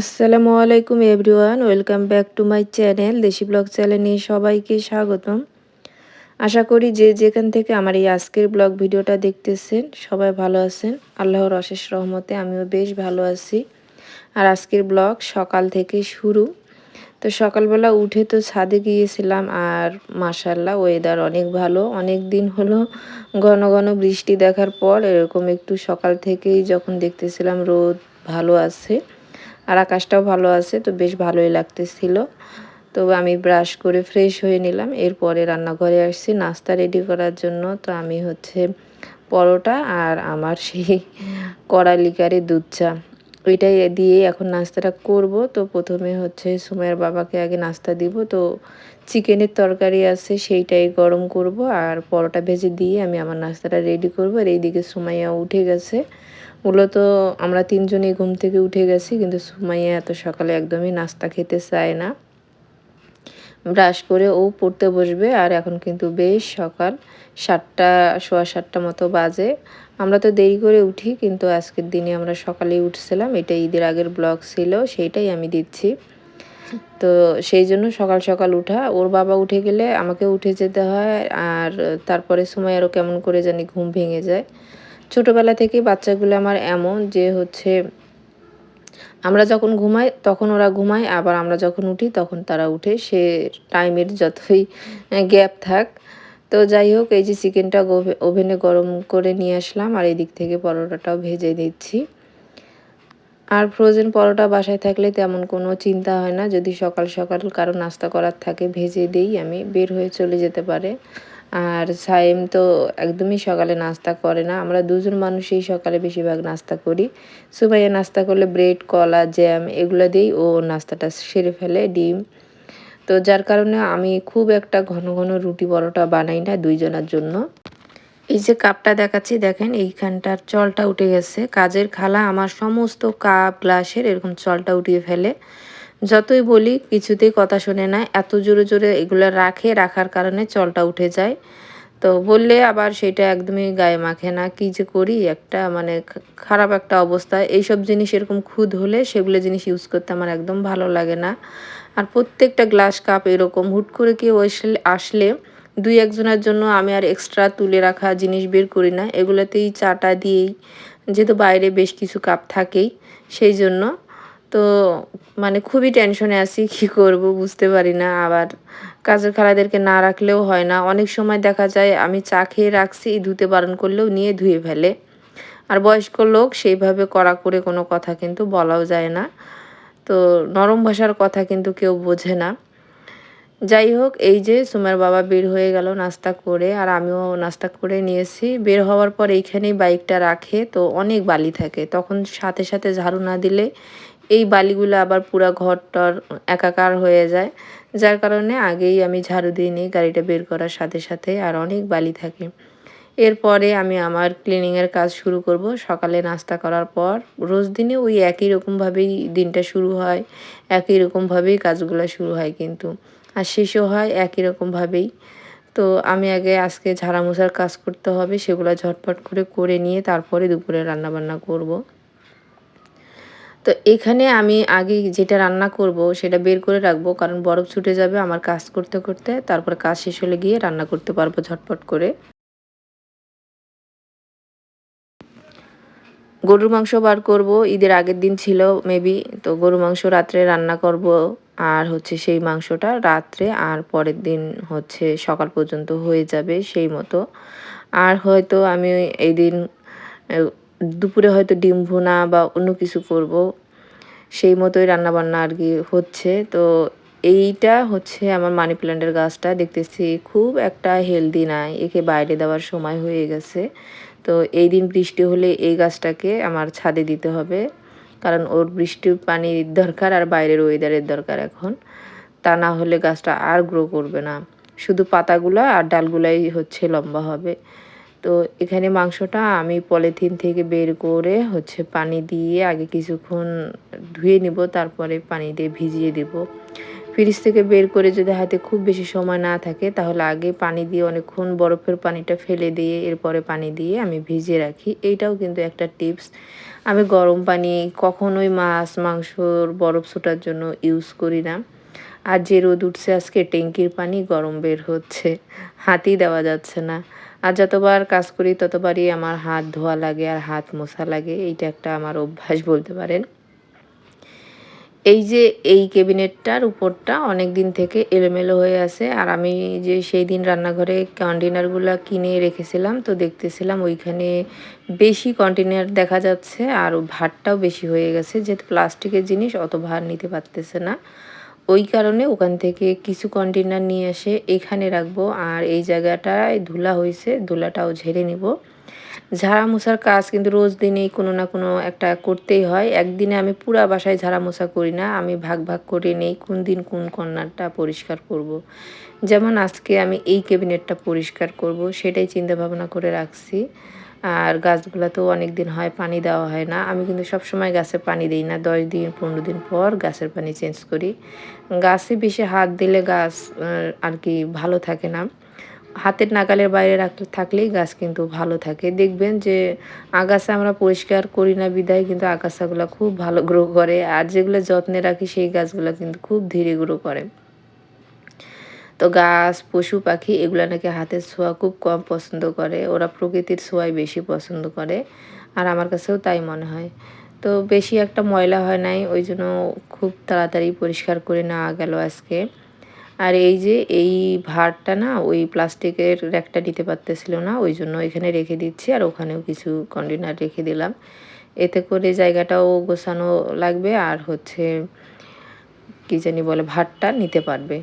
আসসালামু আলাইকুম everyone, welcome back to my channel Deshi blog চ্যানেলে সবাইকে স্বাগতম। আশা করি যে যেখান থেকে আমার এই আজকের ব্লগ ভিডিওটা দেখতেছেন, সবাই ভালো আছেন। আল্লাহর অশেষ রহমতে আমিও বেশ ভালো আছি। আর আজকের ব্লগ সকাল থেকে শুরু। তো সকালবেলা উঠে তো ছাদে গিয়েছিলাম আর মাসাল্লাহ ওয়েদার অনেক ভালো। অনেক দিন হলো ঘন ঘন বৃষ্টি দেখার পর এরকম একটু সকাল থেকেই যখন দেখতেছিলাম রোদ ভালো আছে। আর আকাশটাও ভালো আছে, তো বেশ ভালোই লাগতেছিল। তো আমি ব্রাশ করে ফ্রেশ হয়ে নিলাম, এরপরে রান্নাঘরে আসছি, নাস্তা রেডি করার জন্য। তো আমি হচ্ছে পরোটা আর আমার সেই কড়া লিকারে দুধ চা। ওইটাই দিয়ে এখন নাস্তাটা করব। তো প্রথমে হচ্ছে সুমাইয়ের বাবাকে আগে নাস্তা দিব। তো চিকেনের তরকারি আছে, সেইটাই গরম করব আর পরোটা ভেজে দিয়ে আমি আমার নাস্তাটা রেডি করব। আর এইদিকে সুমাইয়া উঠে গেছে। মূলত আমরা তিনজনই ঘুম থেকে উঠে গেছি, কিন্তু সুমাইয়া এত সকালে একদমই নাস্তা খেতে চায় না। ব্রাশ করে ও পড়তে বসবে, আর এখন কিন্তু বেশ সকাল সাতটা, সোয়া সাতটা মতো বাজে। আমরা তো দেরি করে উঠি, কিন্তু আজকের দিনে আমরা সকালেই উঠছিলাম এটা ঈদের আগের ব্লগ ছিল, সেইটাই আমি দিচ্ছি। তো সেই জন্য সকাল সকাল উঠা। ওর বাবা উঠে গেলে আমাকে উঠে যেতে হয়, আর তারপরে সময় আরও কেমন করে জানি ঘুম ভেঙে যায়। ছোটোবেলা থেকে বাচ্চাগুলো আমার এমন যে হচ্ছে আমরা যখন ঘুমাই, তখন ওরা ঘুমায়, আবার আমরা যখন উঠি, তখন তারা উঠে। সে টাইমের যতই গ্যাপ থাক। তো যাই হোক, এই যে চিকেনটা ওভেনে গরম করে নিয়ে আসলাম, আর এদিক থেকে পরোটাটাও ভেজে দিচ্ছি আর ফ্রোজেন পরোটা বাসায় থাকলে তেমন কোনো চিন্তা হয় না। যদি সকাল সকাল কারও নাস্তা করার থাকে, ভেজে দিই, আমি। বের হয়ে চলে যেতে পারে। আর সাইম তো একদমই সকালে নাস্তা করে না। আমরা দুজন মানুষই সকালে বেশিরভাগ নাস্তা করি। সুবাইয়া নাস্তা করলে ব্রেড, কলা জ্যাম এগুলো দিয়েই ও নাস্তাটা সেরে ফেলে, ডিম। তো যার কারণে আমি খুব একটা ঘন ঘন রুটি পরোটা বানাই না দুইজনের জন্য। এই যে কাপটা দেখাচ্ছি, দেখেন এইখানটার চলটা উঠে গেছে। কাজের খালা আমার সমস্ত কাপ, গ্লাসের এরকম চলটা উঠিয়ে ফেলে। যতই বলি, কিছুতেই কথা শোনে না। এত জোরে জোরে এগুলো রাখে, রাখার কারণে চলটা উঠে যায়। তো বললে আবার সেটা একদমই গায়ে মাখে না। কি যে করি? একটা মানে খারাপ একটা অবস্থা। এইসব জিনিস এরকম খুদ হলে সেগুলো জিনিস ইউজ করতে আমার একদম ভালো লাগে না। আর প্রত্যেকটা গ্লাস কাপ এরকম, হুট করে কেউ আসলে দুই একজনের জন্য আমি আর এক্সট্রা তুলে রাখা জিনিস বের করি না। এগুলোতেই চাটা দিয়েই, যেহেতু বাইরে বেশ কিছু কাপ থাকেই, সেই জন্য তো মানে খুবই টেনশনে আছি, কি করব বুঝতে পারি না। আবার কাজের খালাদেরকে না রাখলেও হয় না। অনেক সময় দেখা যায় আমি চা খেয়ে রাখছি, ধুতে বারণ করলেও নিয়ে ধুয়ে ফেলে। আর বয়স্ক লোক সেইভাবে করা করে কোনো কথা কিন্তু বলাও যায় না। তো নরম ভাষার কথা কিন্তু কেউ বোঝে না। যাই হোক, এই যে সুমের বাবা বের হয়ে গেল নাস্তা করে, আর আমিও নাস্তা করে নিয়েছি। বের হওয়ার পর এইখানেই বাইকটা রাখে, তো অনেক বালি থাকে। তখন সাথে সাথে ঝাড়ু না দিলে এই বালিগুলো আবার পুরো ঘরটার একাকার হয়ে যায়। যার কারণে আগেই আমি ঝাড়ু দিয়ে নিই গাড়িটা বের করার সাথে সাথে আর অনেক বালি থাকে। এরপরে আমি আমার ক্লিনিংয়ের কাজ শুরু করব। সকালে নাস্তা করার পর রোজ দিনে ওই একই রকমভাবেই দিনটা শুরু হয়, একই রকমভাবেই কাজগুলো শুরু হয় কিন্তু। আর শেষও হয় একই রকমভাবেই। তো আমি আগে আজকে ঝাড়া মোছার কাজ করতে হবে, সেগুলো ঝটপট করে করে নিয়ে তারপরে দুপুরে রান্নাবান্না করব। তো এখানে আমি আগে যেটা রান্না করব সেটা বের করে রাখব, কারণ বরফ ছুটে যাবে আমার কাজ করতে করতে। তারপর কাজ শেষ হলে গিয়ে রান্না করতে পারব ঝটপট করে। গরুর মাংস বার করব, ঈদের আগের দিন ছিল মেবি তো গরু মাংস রাত্রে রান্না করব, আর হচ্ছে সেই মাংসটা রাত্রে আর পরের দিন হচ্ছে সকাল পর্যন্ত হয়ে যাবে সেই মতো। আর হয়তো আমি এই দিন দুপুরে হয়তো ডিম ভুনা বা অন্য কিছু করব, সেই মতোই রান্নাবান্না আর কি হচ্ছে। তো এইটা হচ্ছে আমার মানি প্ল্যান্টের গাছটা। দেখতেছি খুব একটা হেলদি নাই, একে বাইরে দেওয়ার সময় হয়ে গেছে। তো এই দিন বৃষ্টি হলে এই গাছটাকে আমার ছাদে দিতে হবে, কারণ ওর বৃষ্টির পানির দরকার আর বাইরের ওয়েদারের দরকার এখন। তা না হলে গাছটা আর গ্রো করবে না। শুধু পাতাগুলো আর ডালগুলাই হচ্ছে লম্বা হবে। তো এখানে মাংসটা আমি পলিথিন থেকে বের করে হচ্ছে পানি দিয়ে আগে কিছুক্ষণ ধুয়ে নিব, তারপরে পানি দিয়ে ভিজিয়ে দেব। ফ্রিজ থেকে বের করে যদি হাতে খুব বেশি সময় না থাকে, তাহলে আগে পানি দিয়ে অনেকক্ষণ বরফের পানিটা ফেলে দিয়ে এরপরে পানি দিয়ে আমি ভিজিয়ে রাখি। এইটাও কিন্তু একটা টিপস। আমি গরম পানি কখনোই মাছ, মাংসর বরফ ছোটার জন্য ইউজ করি না। আর যে রোদ উঠছে আজকে ট্যাঙ্কির পানি গরম বের হচ্ছে। হাতই দেওয়া যাচ্ছে না। আর যতবার কাজ করি ততবারই আমার হাত ধোয়া লাগে আর হাত মোছা লাগে। এইটা একটা আমার অভ্যাস বলতে পারেন। এই যে এই ক্যাবিনেটটার উপরটা অনেক দিন থেকে এলোমেলো হয়ে আছে। আর আমি যে সেই দিন রান্নাঘরে কন্টেনারগুলো কিনে রেখেছিলাম তো দেখতেছিলাম ওইখানে বেশি কন্টেনার দেখা যাচ্ছে আর ভারটাও বেশি হয়ে গেছে। যেহেতু প্লাস্টিকের জিনিস, অত ভার নিতে পারতেছে না। ওই কারণে ওখান থেকে কিছু কন্টেনার নিয়ে এসে এখানে রাখব। আর এই জায়গাটায় ধুলা হয়েছে, ধুলাটাও ঝেড়ে নিব। ঝাড়া মোছার কাজ কিন্তু রোজ দিনেই কোনো না কোনো একটা করতেই হয়। একদিনে আমি পুরা বাসায় ঝাড়া মোছা করি না, আমি ভাগ ভাগ করে নেই কোন দিন কোন কর্নারটা পরিষ্কার করব। যেমন আজকে আমি এই ক্যাবিনেটটা পরিষ্কার করব, সেটাই চিন্তা ভাবনা করে রাখছি। আর গাছগুলোতেও অনেক দিন হয় পানি দেওয়া হয় না। আমি কিন্তু সব সময় গাছে পানি দিই না। দশ দিন, পনেরো দিন পর গাছের পানি চেঞ্জ করি। গাছে বেশি হাত দিলে গাছ আর কি ভালো থাকে না। হাতের নাগালের বাইরে রাখলে থাকলেই গাছ কিন্তু ভালো থাকে। দেখবেন যে আগাছা আমরা পরিষ্কার করি না বিদায়, কিন্তু আগাছাগুলো খুব ভালো গ্রো করে। আর যেগুলো যত্নে রাখি, সেই গাছগুলো কিন্তু খুব ধীরে গ্রো করে। তো গাছ, পশু, পাখি, এগুলো নাকি হাতের ছোঁয়া খুব কম পছন্দ করে। ওরা প্রকৃতির ছোঁয়াই বেশি পছন্দ করে। আর আমার কাছেও তাই মনে হয়। তো বেশি একটা ময়লা হয় নাই, ওই জন্য খুব তাড়াতাড়ি পরিষ্কার করে নেওয়া গেল আজকে। আর এই যে এই ভারটা না, ওই প্লাস্টিকের র্যাকটা নিতে পারতেছিল না, ওই জন্য এখানে রেখে দিচ্ছি আর ওখানেও কিছু কন্টেনার রেখে দিলাম। এতে করে জায়গাটাও গোছানো লাগবে আর হচ্ছে, কী জানি বলে, ভাতটা নিতে পারবে।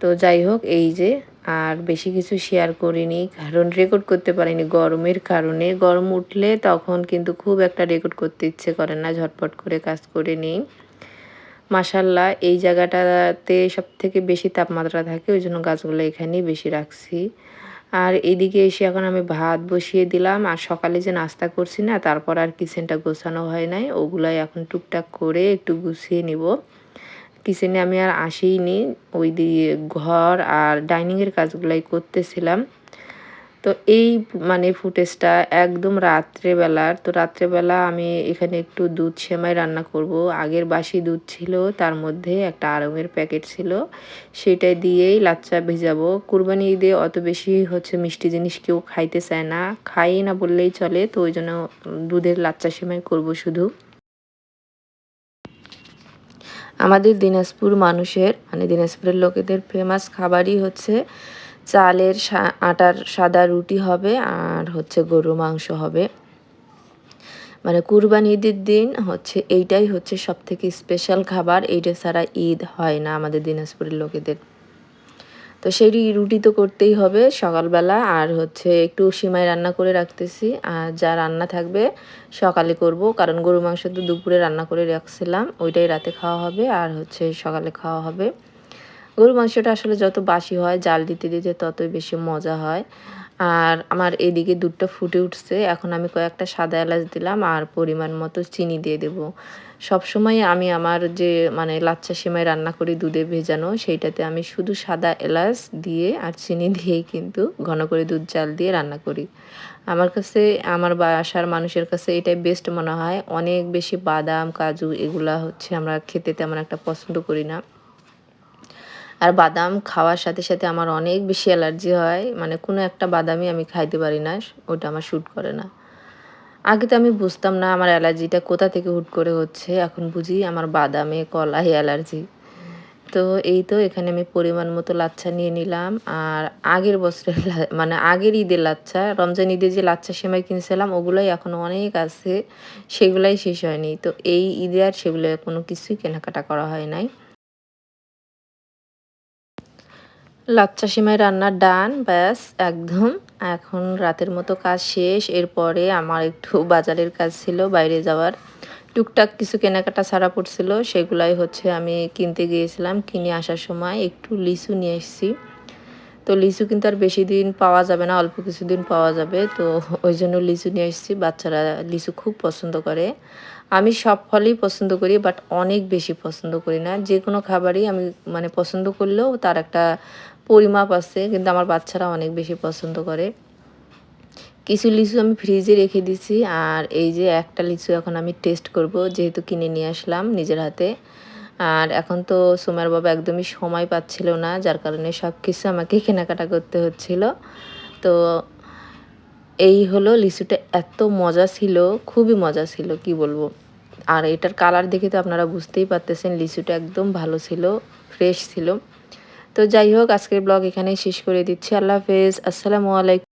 তো যাই হোক, এই যে, আর বেশি কিছু শেয়ার করিনি, কারণ রেকর্ড করতে পারিনি গরমের কারণে। গরম উঠলে তখন কিন্তু খুব একটা রেকর্ড করতে ইচ্ছে করে না, ঝটপট করে কাজ করে নিই। মাসাল্লাহ এই জায়গাটাতে সব থেকে বেশি তাপমাত্রা থাকে, ওই জন্য গাছগুলো এখানেই বেশি রাখছি। আর এইদিকে এসে এখন আমি ভাত বসিয়ে দিলাম, আর সকালে যে নাস্তা করছি না, তারপর আর কিচেনটা গোছানো হয় নাই, ওগুলাই এখন টুকটাক করে একটু গুছিয়ে নিব। কিচেনে আমি আর আসিনি ওই দিয়ে ঘর আর ডাইনিংয়ের কাজগুলাই করতেছিলাম। তো এই মানে ফুটেজটা একদম রাত্রেবেলার। তো রাত্রেবেলা আমি এখানে একটু দুধ সেমাই রান্না করব। আগের বাসি দুধ ছিল, তার মধ্যে একটা আরঙের প্যাকেট ছিল। সেটাই দিয়েই লাচ্চা ভেজাবো। কুরবানি ঈদে অত বেশি হচ্ছে মিষ্টি জিনিস কেউ খাইতে চায় না। খাই না বললেই চলে, তো ওই জন্য দুধের লাচ্চা সেমাই করব শুধু। আমাদের দিনাজপুর মানুষের মানে দিনাজপুরের লোকেদের ফেমাস খাবারই হচ্ছে চালের আটার সাদা রুটি হবে আর হচ্ছে গরু মাংস হবে। মানে কুরবানি ঈদের দিন হচ্ছে, এইটাই হচ্ছে সব থেকে স্পেশাল খাবার। এইটা ছাড়া ঈদ হয় না আমাদের দিনাজপুরের লোকেদের। তো সেই রুটি তো করতেই হবে সকালবেলা। আর হচ্ছে একটু সিমাই রান্না করে রাখতেছি। আর যা রান্না থাকবে সকালে করব। কারণ গরু মাংস তো দুপুরে রান্না করে রাখছিলাম। ওইটাই রাতে খাওয়া হবে। আর হচ্ছে সকালে খাওয়া হবে। গরু মাংসটা আসলে যত বাসি হয়, জাল দিতে দিতে ততই বেশি মজা হয়। আর আমার এদিকে দুধটা ফুটে উঠছে। এখন আমি কয়েকটা সাদা এলাচ দিলাম আর পরিমাণ মতো চিনি দিয়ে দেব। সবসময় আমি আমার যে মানে লাচ্চা সিমাই রান্না করি দুধে ভেজানো, সেইটাতে আমি শুধু সাদা এলাচ দিয়ে আর চিনি দিয়েই কিন্তু ঘন করে দুধ জাল দিয়ে রান্না করি। আমার কাছে, আমার বাসার মানুষের কাছে এটাই বেস্ট মনে হয়। অনেক বেশি বাদাম, কাজু এগুলা হচ্ছে আমরা খেতে তেমন একটা পছন্দ করি না। আর বাদাম খাওয়ার সাথে সাথে আমার অনেক বেশি অ্যালার্জি হয়। মানে কোনো একটা বাদামই আমি খাইতে পারি না, ওটা আমার শ্যুট করে না। আগে তো আমি বুঝতাম না আমার অ্যালার্জিটা কোথা থেকে হুট করে হচ্ছে। এখন বুঝি আমার বাদামে কলাই অ্যালার্জি। তো এই তো এখানে আমি পরিমাণ মতো লাচ্ছা নিয়ে নিলাম। আর আগের বছরের মানে আগের ঈদের লাচ্ছা, রমজান ঈদের যে লাচ্ছা সেমাই কিনেছিলাম, ওগুলোই এখন অনেক আছে, সেগুলাই শেষ হয়নি। তো এই ঈদে আর সেগুলো কোনো কিছুই কেনাকাটা করা হয় নাই। লাচ্চা সিমাই রান্নার ডান, ব্যাস, একদম। এখন রাতের মতো কাজ শেষ। এরপরে আমার একটু বাজারের কাজ ছিল, বাইরে যাওয়ার। টুকটাক কিছু কেনাকাটা ছাড়া পড়ছিল। সেগুলাই হচ্ছে আমি কিনতে গিয়েছিলাম। কিনে আসার সময় একটু লিচু নিয়ে এসেছি। তো লিচু কিন্তু আর বেশি দিন পাওয়া যাবে না, অল্প কিছুদিন পাওয়া যাবে। তো ওই জন্য লিচু নিয়ে এসেছি। বাচ্চারা লিচু খুব পছন্দ করে। আমি সব ফলই পছন্দ করি, বাট অনেক বেশি পছন্দ করি না। যে কোনো খাবারই আমি মানে পছন্দ করলেও তার একটা পরিমাপ আছে, কিন্তু আমার বাচ্চারা অনেক বেশি পছন্দ করে। কিছু লিচু আমি ফ্রিজে রেখে দিছি, আর এই যে একটা লিচু এখন আমি টেস্ট করব, যেহেতু কিনে নিয়ে আসলাম নিজের হাতে। আর এখন তো সোমার বাবা একদমই সময় পাচ্ছিল না, যার কারণে সব কিছু আমাকে কেনাকাটা করতে হচ্ছিল। তো এই হলো লিচুটা এত মজা ছিল, খুবই মজা ছিল, কি বলব। আর এটার কালার দেখে তো আপনারা বুঝতেই পারতেছেন, লিচুটা একদম ভালো ছিল, ফ্রেশ ছিল। তো যাই হোক আজকের ব্লগ এখানেই শেষ করে দিচ্ছি। আল্লাহ হাফেজ। আসসালামু আলাইকুম।